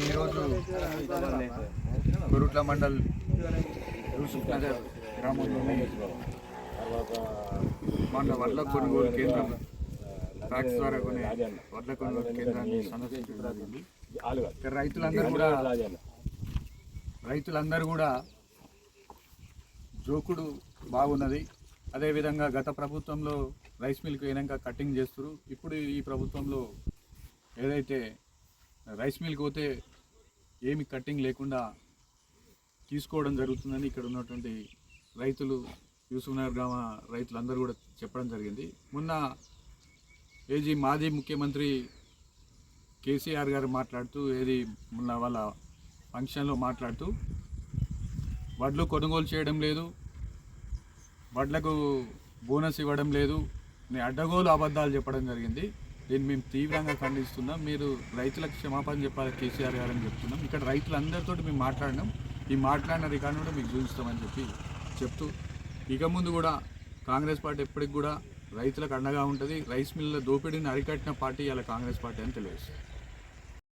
ఈరోజు గురుట్ల మండల్ యూసుఫ్ నగర్ గ్రామంలోని మన వడ్ల కొనుగోలు కేంద్రం ఫ్యాక్స్ ద్వారా కొనే వడ్ల కొనుగోలు కేంద్రాన్ని సందర్శించడం జరిగింది. రైతులందరూ కూడా రైతులందరూ కూడా జోకుడు బాగున్నది. అదేవిధంగా గత ప్రభుత్వంలో రైస్ మిల్క్ అయినాక కటింగ్ చేస్తారు ఇప్పుడు ఈ ప్రభుత్వంలో ఏదైతే రైస్ మిల్క్ పోతే ఏమి కట్టింగ్ లేకుండా తీసుకోవడం జరుగుతుందని ఇక్కడ ఉన్నటువంటి రైతులు యూసుఫ్నగర్ గ్రామ రైతులందరూ కూడా చెప్పడం జరిగింది. మొన్న ఏజీ మాజీ ముఖ్యమంత్రి కేసీఆర్ గారు మాట్లాడుతూ ఏది మొన్న వాళ్ళ ఫంక్షన్లో మాట్లాడుతూ వడ్లు కొనుగోలు చేయడం లేదు వడ్లకు బోనస్ ఇవ్వడం లేదు మీ అడ్డగోలు అబద్ధాలు చెప్పడం జరిగింది. దీన్ని మేము తీవ్రంగా ఖండిస్తున్నాం. మీరు రైతులకు క్షమాపణ చెప్పాలి కేసీఆర్ గారు అని చెప్తున్నాం. ఇక్కడ రైతులందరితో మేము మాట్లాడినాం. ఈ మాట్లాడిన రికార్డు కూడా మీకు చూపిస్తామని చెప్పి చెప్తూ ఇక ముందు కూడా కాంగ్రెస్ పార్టీ ఎప్పటికి కూడా రైతులకు అండగా ఉంటుంది. రైస్ మిల్ల దోపిడీని అరికట్టిన పార్టీ ఇలా కాంగ్రెస్ పార్టీ అని తెలియజేస్తుంది.